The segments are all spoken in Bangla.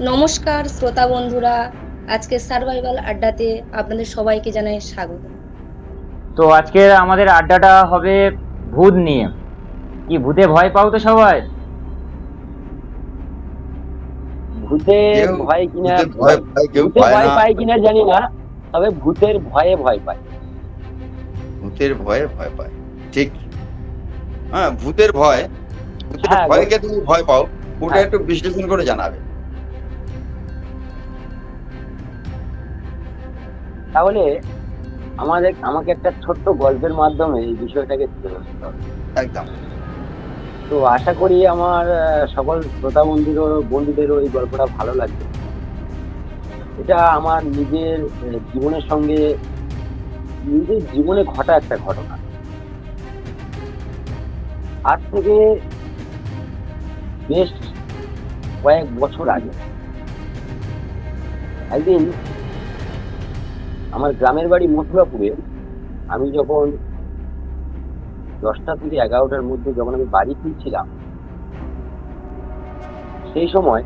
নমস্কার শ্রোতা বন্ধুরা আজকে সার্ভাইভাল আড্ডাতে আপনাদের সবাইকে জানাই স্বাগত। তো আজকে আমাদের আড্ডাটা হবে ভূত নিয়ে। কি ভূতে ভয় পাও তো সবাই? ভূতে ভয় কিনা ভয় পায়, কেউ ভূতে পায় ভয় না। পায় কিনা জানি না তবে ভূতের ভয়ে ভয় পায়। ভূতের ভয়ে ভয় পায় ঠিক। হ্যাঁ ভূতের ভয় ভূতের হ্যাঁ, ভয়কে তুমি ভয় পাও ওটা হ্যাঁ। একটু বিশ্লেষণ করে জানাবে। তাহলে আমাদের আমাকে একটা ছোট্ট গল্পের মাধ্যমে এই বিষয়টাকে তুলে ধরতে হবে। একদম। তো আশা করি আমার সকল শ্রোতা বন্ধুদেরও বন্ধুদেরও এই গল্পটা ভালো লাগবে। এটা আমার নিজের জীবনের সঙ্গে নিজের জীবনে ঘটা একটা ঘটনা। আজ থেকে বেশ কয়েক বছর আগে একদিন আমার গ্রামের বাড়ি মথুরাপুরে, আমি যখন দশটা থেকে এগারোটার মধ্যে যখন আমি বাড়ি ফিরছিলাম, সেই সময়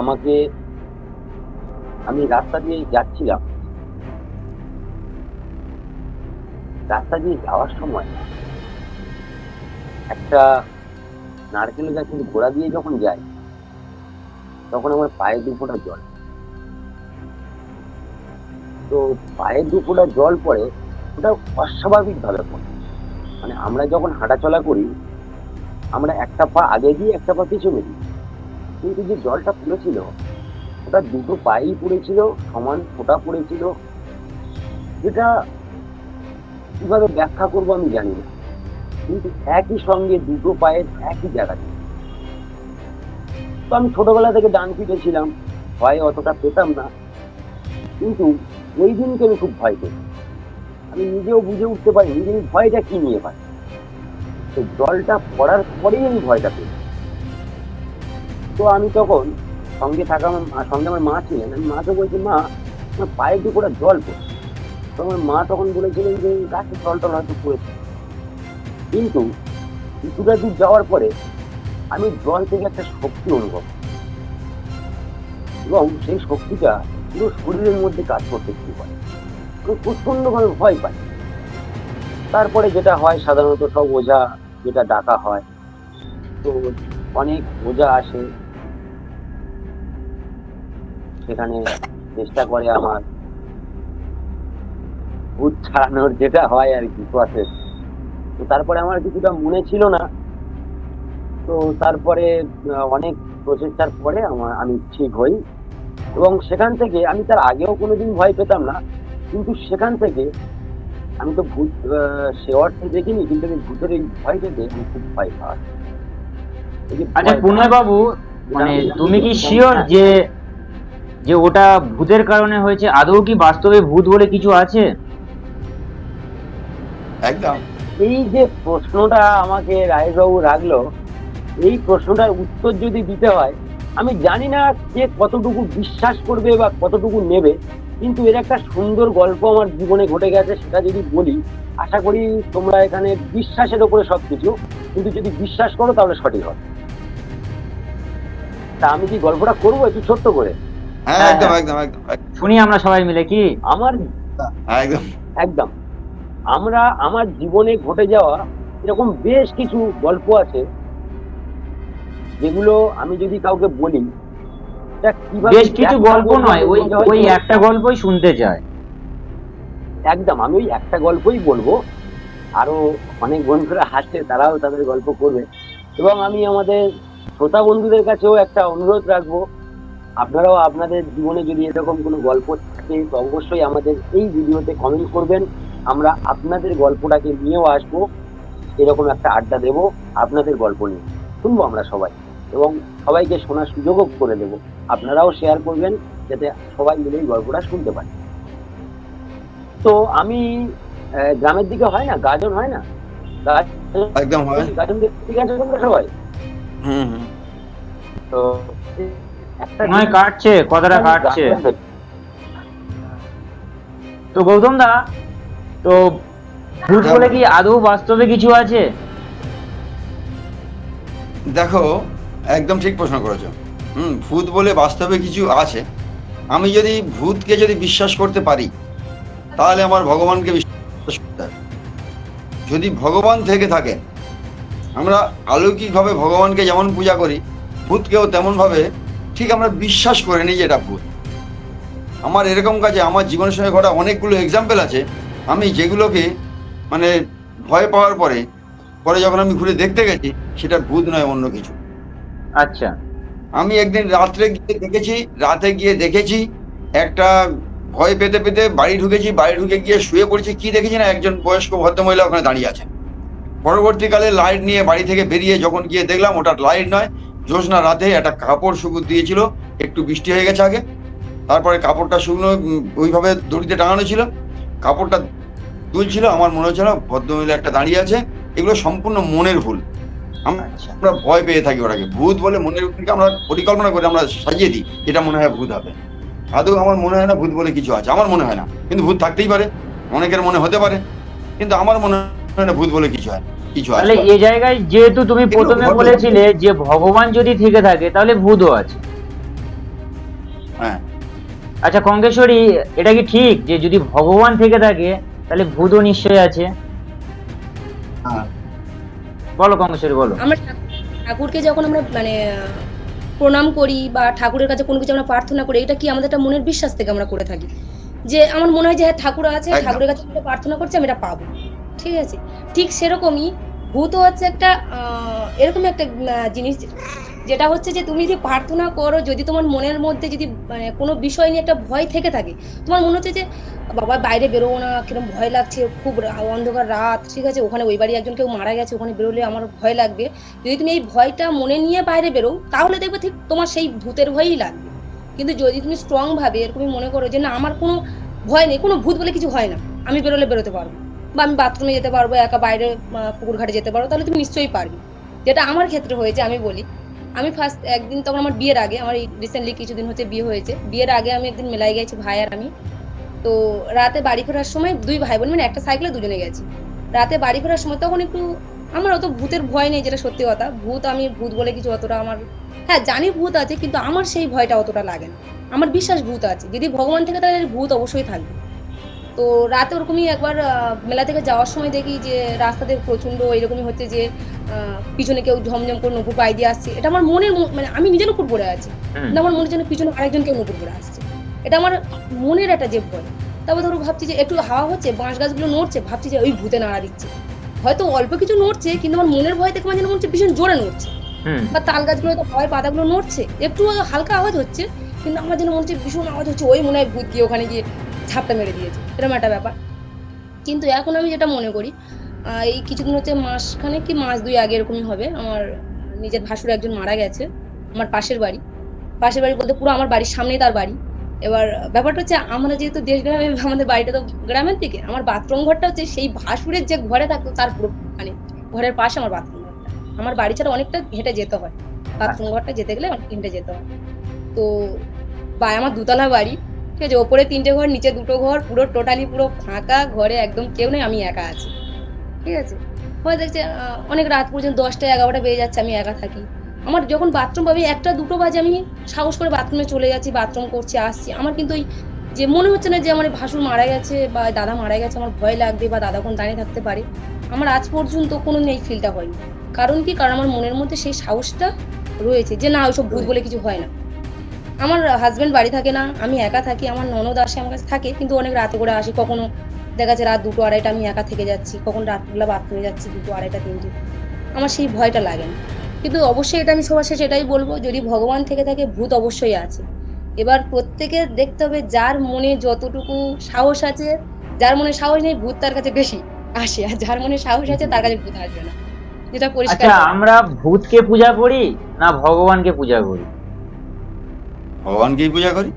আমাকে আমি রাস্তা দিয়ে যাচ্ছিলাম। রাস্তা দিয়ে যাওয়ার সময় একটা নারকেল গাছের গোড়া দিয়ে যখন যাই, তখন আমার পায়ে দু ফোঁটা জল তো পায়ে দু জল পড়ে, ওটা অস্বাভাবিক ভাবে পড়ে। মানে আমরা যখন হাঁটাচলা করি, আমরা একটা পা আগে দিয়ে একটা পা পিছনে দিই। কিন্তু যে জলটা পড়েছিল, ওটা দুটো পায়েই পড়েছিল, সমান ফোঁটা পড়েছিল। যেটা কীভাবে ব্যাখ্যা করব আমি জানি না। কিন্তু একই সঙ্গে দুটো পায়ের একই জায়গাতে তো আমি ছোটবেলা থেকে ডান পিঠে ছিলাম, ভয় অতটা পেতাম না। কিন্তু ওই দিনকে আমি খুব ভয় পেতাম আমি নিজেও বুঝে উঠতে পারিনি যে আমি ভয়টা কি নিয়ে পাই তো জলটা পড়ার পরেই আমি ভয়টা পেয়েছি তো আমি তখন সঙ্গে থাকা আমার সঙ্গে আমার মা ছিলেন, আমি মাকে বলছি, মা, আমার পায়ে করে জল পড়ছে। তো আমার মা তখন বলেছিলেন যে গাছের জল টল হয়তো পড়েছে। কিন্তু কিছুটা দূর যাওয়ার পরে আমি জল থেকে একটা শক্তি অনুভব এবং সেই শক্তিটা পুরো শরীরের মধ্যে কাজ করতে শুরু করে। প্রচন্ডভাবে ভয় পায়। তারপরে যেটা হয়, সাধারণত সব ওঝা যেটা ডাকা হয়, তো অনেক ওঝা আসে। সেখানে চেষ্টা করে আমার ভূত ছাড়ানোর যেটা হয় আর কি প্রসেস তো তারপরে আমার কিছুটা মনে ছিল না। তো তারপরে অনেক প্রচেষ্টার পরে আমার, আমি ঠিক হই। এবং সেখান থেকে আমি তার আগেও কোনোদিন ভয় পেতাম না কিন্তু সেখান থেকে আমি তো ভূত আহ, সে অর্থে দেখিনি কিন্তু আমি ভূতের এই ভয় পেতে আমি খুব ভয় আচ্ছা পুনয় বাবু মানে তুমি কি শিওর যে যে ওটা ভূতের কারণে হয়েছে? আদৌ কি বাস্তবে ভূত বলে কিছু আছে? একদম। এই যে প্রশ্নটা আমাকে রায়বাবু রাখল এই প্রশ্নটার উত্তর যদি দিতে হয় আমি জানি না কে কতটুকু বিশ্বাস করবে বা কতটুকু নেবে কিন্তু এর একটা সুন্দর গল্প আমার জীবনে ঘটে গেছে সেটা যদি বলি আশা করি তোমরা এখানে বিশ্বাসের ওপরে সবকিছু কিন্তু যদি বিশ্বাস করো তাহলে সঠিক হবে। তা আমি কি গল্পটা করব একটু ছোট্ট করে? হ্যাঁ হ্যাঁ, একদম হ্যাঁ। একদম একদম। একদম, শুনি আমরা সবাই মিলে কি? আমার হ্যাঁ, একদম। একদম। আমরা আমার জীবনে ঘটে যাওয়া এরকম বেশ কিছু গল্প আছে যেগুলো আমি যদি কাউকে বলি বেশ কিছু গল্প নয় ওই ওই একটা গল্পই শুনতে চায়। একদম আমি ওই একটা গল্পই বলব। আরও অনেক বন্ধুরা হাসছে তারাও তাদের গল্প করবে। এবং আমি আমাদের শ্রোতা বন্ধুদের কাছেও একটা অনুরোধ রাখব। আপনারাও আপনাদের জীবনে যদি এরকম কোনো গল্প থাকে তো অবশ্যই আমাদের এই ভিডিওতে কমেন্ট করবেন। আমরা আপনাদের গল্পটাকে নিয়েও আসব। এরকম একটা আড্ডা দেব আপনাদের গল্প নিয়ে। শুনব আমরা সবাই। এবং সবাইকে শোনার সুযোগও করে দেব। আপনারাও শেয়ার করবেন যাতে সবাই মিলে এই গল্পটা শুনতে পারে। তো আমি গ্রামের দিকে হয় না? গাজন হয় না? একদম হয়। গাজন দেখতে গেছো সবাই? হুম হুম। তো নয় কাটছে কথাটা কাটছে। তো গৌতম দা তো ভূত বলে কি আদৌ বাস্তবে কিছু আছে? দেখো একদম ঠিক প্রশ্ন করেছ। হুম, ভূত বলে বাস্তবে কিছু আছে। আমি যদি ভূতকে যদি বিশ্বাস করতে পারি, তাহলে আমার ভগবানকে বিশ্বাস করতে হবে। যদি ভগবান থেকে থাকে, আমরা আলৌকিকভাবে ভগবানকে যেমন পূজা করি, ভূতকেও তেমনভাবে ঠিক আমরা বিশ্বাস করে নিই যে এটা ভূত। আমার এরকম কাজে, আমার জীবনের সঙ্গে ঘটা অনেকগুলো এক্সাম্পল আছে। আমি যেগুলোকে মানে ভয় পাওয়ার পরে পরে যখন আমি ঘুরে দেখতে গেছি, সেটা ভূত নয়, অন্য কিছু। আচ্ছা। আমি একদিন রাত্রে গিয়ে দেখেছি, রাতে গিয়ে দেখেছি, একটা ভয় পেতে পেতে বাড়ি ঢুকেছি, বাড়ি ঢুকে গিয়ে শুয়ে পড়েছি, কি দেখেছি না একজন বয়স্ক ভদ্রমহিলা ওখানে দাঁড়িয়ে আছেন। পরবর্তীকালে লাইট নিয়ে বাড়ি থেকে বেরিয়ে যখন গিয়ে দেখলাম, ওটা লাইট নয়, জ্যোৎস্না রাতে একটা কাপড় শুকু দিয়েছিল, একটু বৃষ্টি হয়ে গেছে আগে, তারপরে কাপড়টা শুকনো ওইভাবে দড়িতে টাঙানো ছিল, কাপড়টা দুলছিল, আমার মনে হচ্ছিল ভদ্রমহিলা একটা দাঁড়িয়ে আছে, এগুলো সম্পূর্ণ মনের ভুল। আমরা আচ্ছা। ভয় পেয়ে থাকি ওটাকে। ভূত বলে মনের থেকে আমরা পরিকল্পনা করে আমরা সাজিয়ে দিই। এটা মনে হয় ভূত হবে। আদৌ আমার মনে হয় না ভূত বলে কিছু আছে। আমার মনে হয় না। কিন্তু ভূত থাকতেই পারে। অনেকের মনে হতে পারে। কিন্তু আমার মনে হয় না ভূত বলে কিছু হয় কিছু আছে তাহলে এ জায়গায় যেহেতু তুমি প্রথমে বলেছিলে যে ভগবান যদি থেকে থাকে তাহলে ভূতও আছে। হ্যাঁ। আচ্ছা কঙ্কেশ্বরী এটা কি ঠিক যে যদি ভগবান থেকে থাকে তাহলে ভূতও নিশ্চয়ই আছে? বলো কঙ্কেশ্বরী বলো। আমরা ঠাকুরকে যখন আমরা মানে প্রণাম করি বা ঠাকুরের কাছে কোনো কিছু আমরা প্রার্থনা করি এটা কি আমাদের একটা মনের বিশ্বাস থেকে আমরা করে থাকি? যে আমার মনে হয় যে হ্যাঁ ঠাকুর আছে ঠাকুরের কাছে আমি প্রার্থনা করছি আমি এটা পাবো। ঠিক আছে? ঠিক সেরকমই ভূত হচ্ছে একটা আহ, এরকম একটা জিনিস যেটা হচ্ছে যে তুমি যদি প্রার্থনা করো, যদি তোমার মনের মধ্যে যদি মানে কোনো বিষয় নিয়ে একটা ভয় থেকে থাকে, তোমার মনে হচ্ছে যে, বাবা, বাইরে বেরোবো না কীরকম ভয় লাগছে, খুব অন্ধকার রাত, ঠিক আছে, ওখানে ওই বাড়ি একজন কেউ মারা গেছে, ওখানে বেরোলে আমার ভয় লাগবে। যদি তুমি এই ভয়টা মনে নিয়ে বাইরে বেরো তাহলে দেখবে ঠিক তোমার সেই ভূতের ভয়ই লাগবে। কিন্তু যদি তুমি স্ট্রং ভাবে এরকমই মনে করো যে, না, আমার কোনো ভয় নেই, কোনো ভূত বলে কিছু হয় না, আমি বেরোলে বেরোতে পারব বা আমি বাথরুমে যেতে পারব, একা বাইরে পুকুর ঘাটে যেতে পারব, তাহলে তুমি নিশ্চয়ই পারবে। যেটা আমার ক্ষেত্রে হয়েছে, আমি বলি। আমি ফার্স্ট একদিন তখন আমার বিয়ের আগে, আমার রিসেন্টলি কিছুদিন হচ্ছে বিয়ে হয়েছে। বিয়ের আগে আমি একদিন মেলায় গেছি ভাই আর আমি। তো রাতে বাড়ি ফেরার সময় দুই ভাই বোন মানে একটা সাইকেলে দুজনে গেছি। রাতে বাড়ি ফেরার সময় তখন একটু আমার অত ভূতের ভয় নেই, যেটা সত্যি কথা। ভূত আমি, ভূত বলে কিছু অতটা আমার হ্যাঁ জানি ভূত আছে, কিন্তু আমার সেই ভয়টা অতটা লাগে না। আমার বিশ্বাস ভূত আছে। যদি ভগবান থেকে তাহলে ভূত অবশ্যই থাকবে। তো রাতে ওরকমই একবার মেলা থেকে যাওয়ার সময় দেখি যে রাস্তাতে প্রচণ্ড এরকমই হচ্ছে যে পিছনে কেউ ঝমঝম করে নপুর পাই দিয়ে আসছে। এটা আমার মনের মানে আমি নিজে নপুর পড়ে আছি। আমার মনে যেন পিছনে আরেকজন কেউ নপুর পড়ে আসছে। এটা আমার মনের একটা যে ভয়। তারপর ধরো ভাবছি যে একটু হাওয়া হচ্ছে বাঁশ গাছগুলো নড়ছে ভাবছি যে ওই ভূতে নাড়া দিচ্ছে। হয়তো অল্প কিছু নড়ছে কিন্তু আমার মনের ভয় থেকে আমার যেন মনে হচ্ছে ভীষণ জোরে নড়ছে। বা তাল গাছগুলো তো হাওয়ায় পাতাগুলো নড়ছে একটু হালকা আওয়াজ হচ্ছে কিন্তু আমার যেন মনে হচ্ছে ভীষণ আওয়াজ হচ্ছে ওই মনে হয় ভূত গিয়ে ওখানে গিয়ে ঝাপটা মেরে দিয়েছে, এরকম একটা ব্যাপার। কিন্তু এখন আমি যেটা মনে করি এই কিছুদিন হচ্ছে মাসখানে কি মাস দুই আগে এরকমই হবে। আমার নিজের ভাসুর একজন মারা গেছে, আমার পাশের বাড়ি। পাশের বাড়ি বলতে পুরো আমার বাড়ির সামনেই তার বাড়ি। এবার ব্যাপারটা হচ্ছে, আমরা যেহেতু দেশ গ্রামে আমাদের বাড়িটা তো গ্রামের দিকে, আমার বাথরুম ঘরটা হচ্ছে সেই ভাসুরের যে ঘরে থাকতো, তার পুরো মানে ঘরের পাশে আমার বাথরুম ঘরটা। আমার বাড়ি ছাড়া অনেকটা হেঁটে যেতে হয়। বাথরুম ঘরটা যেতে গেলে অনেক হেঁটে যেতে হয়। তো বা আমার দুতলা বাড়ি। ঠিক আছে, ওপরে তিনটে ঘর, নিচে দুটো ঘর, পুরো টোটালি পুরো ফাঁকা, ঘরে একদম কেউ নেই, আমি একা আছি। ঠিক আছে? হয় দেখছে অনেক রাত পর্যন্ত, দশটা এগারোটা বেজে যাচ্ছে, আমি একা থাকি। আমার যখন বাথরুম পাবি, একটা দুটো বাজে আমি সাহস করে বাথরুমে চলে যাচ্ছি বাথরুম করছি, আসছি। আমার কিন্তু ওই যে মনে হচ্ছে না যে আমার ভাসুর মারা গেছে, বা দাদা মারা গেছে, আমার ভয় লাগবে, বা দাদা কোন দাঁড়িয়ে থাকতে পারে। আমার আজ পর্যন্ত কোনো এই ফিলটা হয়নি। কারণ কি? কারণ আমার মনের মধ্যে সেই সাহসটা রয়েছে যে, না, ওইসব ভূত বলে কিছু হয় না। আমার হাজব্যান্ড বাড়ি থাকে না আমি একা থাকি আমার ননদ আসে আমার কাছে থাকে কিন্তু অনেক রাতে করে আসি কখনো দেখা যাচ্ছে রাত দুটো আড়াইটা আমি একা থেকে যাচ্ছি কখন রাতবেলা বাথরুমে যাচ্ছি দুটো আড়াইটা তিনটে। আমার সেই ভয়টা লাগে না। কিন্তু অবশ্যই এটা আমি সবার শেষে এটাই বলব যদি ভগবান থেকে থাকে ভূত অবশ্যই আছে। এবার প্রত্যেকের দেখতে হবে যার মনে যতটুকু সাহস আছে যার মনে সাহস নেই ভূত তার কাছে বেশি আসে আর যার মনে সাহস আছে তার কাছে ভূত আসবে না। যেটা পরিষ্কার আচ্ছা আমরা ভূতকে পূজা করি না ভগবানকে পূজা করি? ভগবানকেই পূজা করি?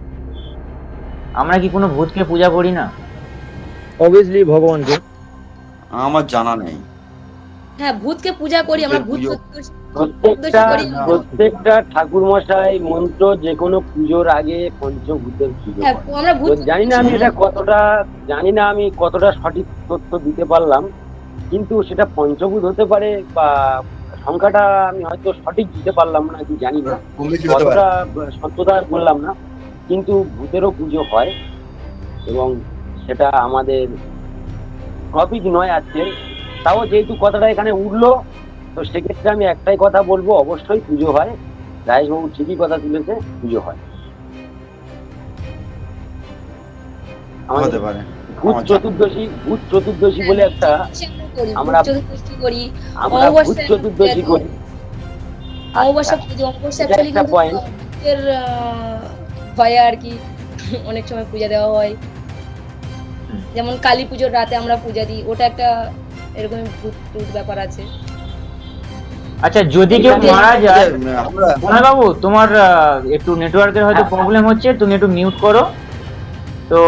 আমরা কি কোনো ভূতকে পূজা করি না? অবভিয়াসলি ভগবানকে। আমার জানা নেই। হ্যাঁ ভূতকে পূজা করি আমরা ভূত প্রত্যেকটা প্রত্যেকটা ঠাকুর মশাই মন্ত্র যে কোনো পুজোর আগে পঞ্চভূতের পুজো হ্যাঁ জানি না আমি এটা কতটা জানি না আমি কতটা সঠিক তথ্য দিতে পারলাম কিন্তু সেটা পঞ্চভূত হতে পারে বা সংখ্যাটা আমি হয়তো সঠিক দিতে পারলাম না কি জানি না। কতটা সত্যতা বললাম না কিন্তু ভূতেরও পুজো হয় এবং সেটা আমাদের টপিক নয় আজকে তাও যেহেতু কথাটা এখানে উঠল তো সেক্ষেত্রে আমি একটাই কথা বলব অবশ্যই পুজো হয়। রাজবাবু ঠিকই কথা তুলেছে পুজো হয়। আমাদের পারে। ভূত চতুর্দশী ভূত চতুর্দশী বলে একটা আমরা- করি আমরা ভূত চতুর্দশী করি। অমাবস্যা আচ্ছা, পুজো অমাবস্যা এটা কিন্তু আহ, ভয়ে আর কি অনেক সময় পূজা দেওয়া হয়। যেমন কালী পুজোর রাতে আমরা পূজা দিই ওটা একটা এরকম ভূত টুত ব্যাপার আছে। আচ্ছা যদি কেউ মারা যায় বাবু তোমার একটু নেটওয়ার্কের হয়তো হ্যাঁ। প্রবলেম হচ্ছে তুমি একটু মিউট করো। তো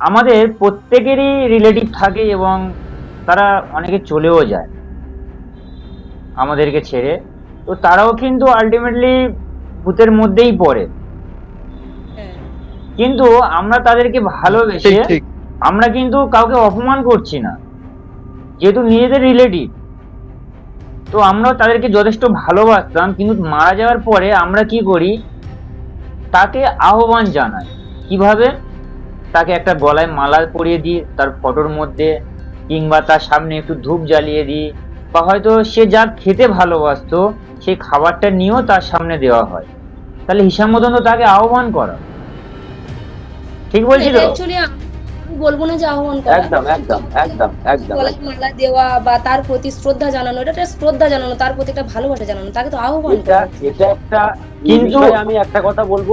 আমাদের প্রত্যেকেরই রিলেটিভ থাকে এবং তারা অনেকে চলেও যায় আমাদেরকে ছেড়ে। তো তারাও কিন্তু আলটিমেটলি ভূতের মধ্যেই পড়ে। হ্যাঁ। কিন্তু আমরা তাদেরকে ভালোবেসে আমরা কিন্তু কাউকে অপমান করছি না। যেহেতু নিজেদের রিলেটিভ তো আমরা তাদেরকে যথেষ্ট ভালোবাসতাম। কিন্তু মারা যাওয়ার পরে আমরা কি করি? তাকে আহ্বান জানাই। কীভাবে? তাকে একটা গলায় মালা পরিয়ে দিই তার ফটোর মধ্যে কিংবা তার সামনে একটু ধূপ জ্বালিয়ে দিই বা হয়তো সে যা খেতে ভালোবাসতো সেই খাবারটা নিয়েও তার সামনে দেওয়া হয়। তাহলে হিসাব মতন তো তাকে আহ্বান করা। ঠিক বলছি তো? বলব না যে আহ্বান করা। একদম একদম একদম একদম। গলায় মালা দেওয়া বা তার প্রতি শ্রদ্ধা জানানো এটা একটা শ্রদ্ধা জানানো তার প্রতি একটা ভালোবাসা জানানো তাকে তো আহ্বান এটা এটা একটা কিন্তু- কিন্তু আমি একটা কথা বলব।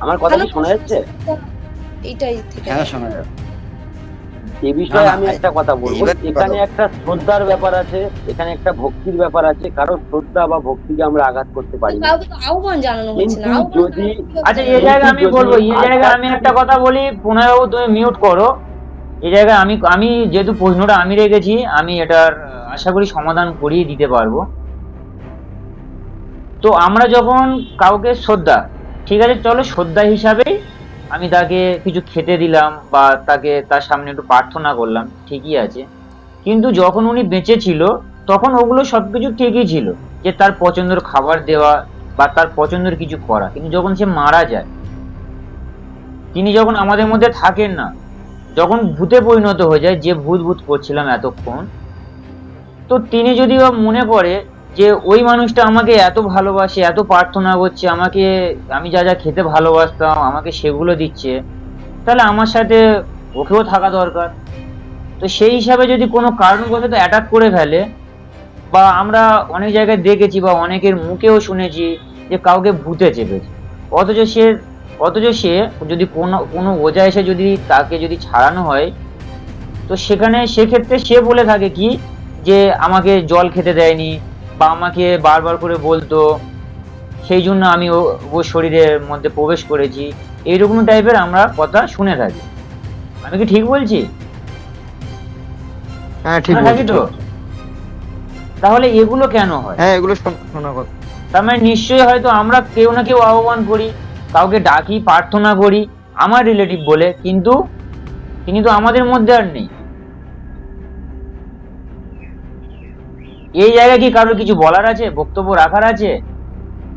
আমার কথা কি শোনা যাচ্ছে? এইটাই থেকে হ্যাঁ শোনা। যাবে এই বিষয়ে আমি একটা কথা বলব। এখানে একটা শ্রদ্ধার ব্যাপার আছে এখানে একটা ভক্তির ব্যাপার আছে। কারণ শ্রদ্ধা বা ভক্তিকে আমরা আঘাত করতে পারি না। কাউকে তো আহ্বান জানানো হচ্ছে না। যদি- আচ্ছা এই জায়গায় আমি বলব এই জায়গায় আমি একটা কথা বলি পুনরায় তুমি মিউট করো। এই জায়গায় আমি আমি যেহেতু প্রশ্নটা আমি রেখেছি আমি এটার আশা করি সমাধান করিয়ে দিতে পারব। তো আমরা যখন কাউকে শ্রদ্ধা ঠিক আছে চলো শ্রদ্ধা হিসাবেই আমি তাকে কিছু খেতে দিলাম বা তাকে তার সামনে একটু প্রার্থনা করলাম, ঠিকই আছে। কিন্তু যখন উনি বেঁচে ছিল, তখন ওগুলো সবকিছু ঠিকই ছিল, যে তার পছন্দের খাবার দেওয়া বা তার পছন্দের কিছু করা। কিন্তু যখন সে মারা যায়, তিনি যখন আমাদের মধ্যে থাকেন না, যখন ভূতে পরিণত হয়ে যায়, যে ভূত ভূত করছিলাম এতক্ষণ, তো তিনি যদি মনে করে যে ওই মানুষটা আমাকে এত ভালোবাসে, এত প্রার্থনা করছে, আমাকে, আমি যা যা খেতে ভালোবাসতাম, আমাকে সেগুলো দিচ্ছে, তাহলে আমার সাথে ওকেও থাকা দরকার। তো সেই হিসাবে যদি কোনো কারণবশত অ্যাটাক করে ফেলে, বা আমরা অনেক জায়গায় দেখেছি বা অনেকের মুখেও শুনেছি যে কাউকে ভূতে চেপেছে। অথচ সে অথচ সে যদি কোনো কোনো ওজা এসে যদি তাকে যদি ছাড়ানো হয়, তো সেখানে সেক্ষেত্রে সে বলে থাকে কি, যে আমাকে জল খেতে দেয়নি বা আমাকে বারবার করে বলতো সেই জন্য আমি ও শরীরের মধ্যে প্রবেশ করেছি। এইরকম টাইপের আমরা কথা শুনে থাকি। আমি কি ঠিক বলছি? হ্যাঁ ঠিক বলছো। তো? তাহলে এগুলো কেন হয়? হ্যাঁ এগুলো শোনা কথা। তার মানে নিশ্চয়ই হয়তো আমরা কেউ না কেউ আহ্বান করি কাউকে ডাকি প্রার্থনা করি আমার রিলেটিভ বলে কিন্তু তিনি তো আমাদের মধ্যে আর নেই। এই জায়গায় কি কারোর কিছু বলার আছে? বক্তব্য রাখার আছে?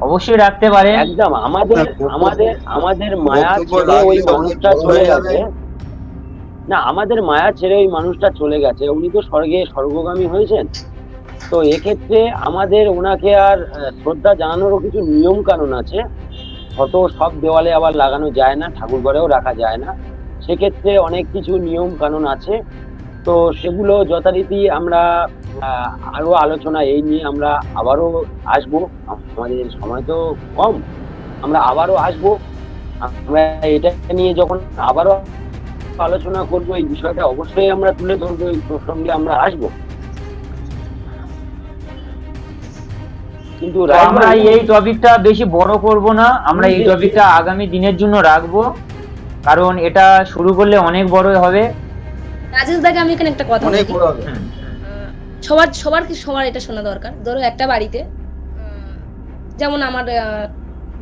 অবশ্যই রাখতে পারেন। একদম আমাদের আমাদের আমাদের মায়া ছেড়ে ওই মানুষটা চলে গেছে। না আমাদের মায়া ছেড়ে ওই মানুষটা চলে গেছে। উনি তো স্বর্গে স্বর্গগামী হয়েছেন। তো এক্ষেত্রে আমাদের ওনাকে আর শ্রদ্ধা জানানোরও কিছু নিয়ম কানুন আছে। হয়তো সব দেওয়ালে আবার লাগানো যায় না ঠাকুর ঘরেও রাখা যায় না। সেক্ষেত্রে অনেক কিছু নিয়ম কানুন আছে। তো সেগুলো যথারীতি আমরা আরও আলোচনা এই নিয়ে আমরা আবারও আসব। আমাদের সময় তো কম। আমরা আবারও আসব। আমরা এটা নিয়ে যখন আবারও আলোচনা করব এই বিষয়টা অবশ্যই আমরা তুলে ধরবো এই প্রসঙ্গে আমরা আসব। কিন্তু আমরা এই টপিকটা বেশি বড় করব না। আমরা এই টপিকটা আগামী দিনের জন্য রাখব। কারণ এটা শুরু করলে অনেক বড় হবে। রাজেশ দাকে আমি এখানে একটা কথা অনেক বড় হবে। সবার সবার কি সবার এটা শোনা দরকার? ধরো একটা বাড়িতে যেমন আমার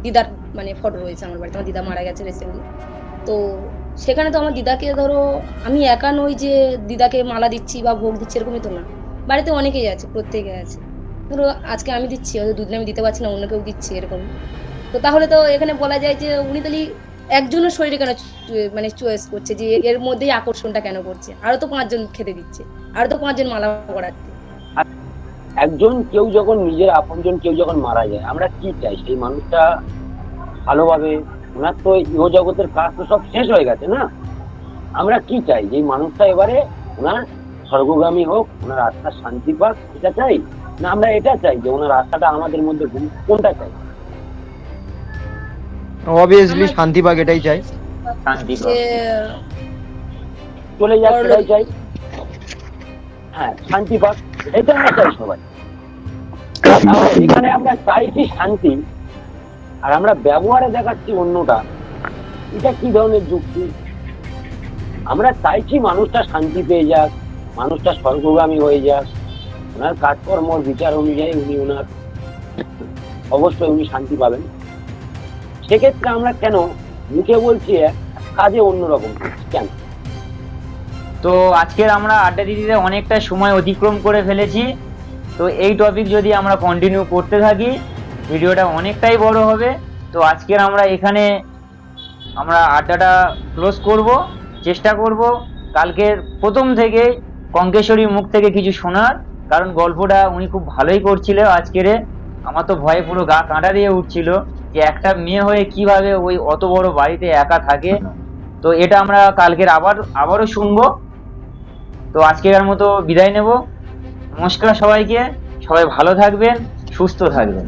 দিদার মানে ফটো রয়েছে আমার বাড়িতে। আমার দিদা মারা গেছে রিসেন্টলি তো সেখানে তো আমার দিদাকে ধরো, আমি একা নই যে দিদাকে মালা দিচ্ছি বা ভোগ দিচ্ছি, এরকমই তো না। বাড়িতে অনেকেই আছে, প্রত্যেকে আছে। ধরো আজকে আমি দিচ্ছি, হয়তো দুদিন আমি দিতে পারছি না, অন্য কেউ দিচ্ছে এরকম। তো তাহলে তো এখানে বলা যায় যে উনি তাহলে একজনের শরীরে কেন মানে চয়েস করছে যে এর মধ্যেই আকর্ষণটা কেন করছে? আরও তো পাঁচজন খেতে দিচ্ছে। আরও তো পাঁচজন মালা করাচ্ছে একজন কেউ যখন নিজের আপনজন কেউ যখন মারা যায় আমরা কি চাই? সেই মানুষটা ভালোভাবে ওনার তো ইহ জগতের কাজ তো সব শেষ হয়ে গেছে না? আমরা কি চাই? যে মানুষটা এবারে ওনার স্বর্গগামী হোক ওনার আত্মার শান্তি পাক এটা চাই? না আমরা এটা চাই যে ওনার আত্মাটা আমাদের মধ্যে কোনটা চাই? অবভিয়াসলি শান্তি পাক এটাই চাই। শান্তি যে চলে যাক লোক। চাই। হ্যাঁ শান্তি পাক। এটা আমরা চাই সবাই। এখানে আমরা চাইছি শান্তি আর আমরা ব্যবহারে দেখাচ্ছি অন্যটা। এটা কি ধরনের যুক্তি? আমরা চাইছি মানুষটা শান্তি পেয়ে যাক মানুষটা স্বর্গগামী হয়ে যাক। ওনার কাজকর্মর বিচার অনুযায়ী উনি ওনার অবশ্যই উনি শান্তি পাবেন। সেক্ষেত্রে আমরা কেন মুখে বলছি কাজে অন্যরকম? করছি কেন? তো আজকের আমরা আড্ডা দিদিতে অনেকটা সময় অতিক্রম করে ফেলেছি। তো এই টপিক যদি আমরা কন্টিনিউ করতে থাকি, ভিডিওটা অনেকটাই বড় হবে। তো আজকের আমরা এখানে আমরা আড্ডাটা ক্লোজ করব, চেষ্টা করব কালকের প্রথম থেকে কঙ্কেশ্বরীর মুখ থেকে কিছু শোনার, কারণ গল্পটা উনি খুব ভালোই করছিল আজকের আমার তো ভয়ে পুরো গা কাঁটা দিয়ে উঠছিল যে একটা মেয়ে হয়ে কীভাবে ওই অত বড় বাড়িতে একা থাকে। তো এটা আমরা কালকের আবার, আবারও শুনব। তো আজকের মতো বিদায় নেব। নমস্কার সবাইকে। সবাই ভালো থাকবেন সুস্থ থাকবেন।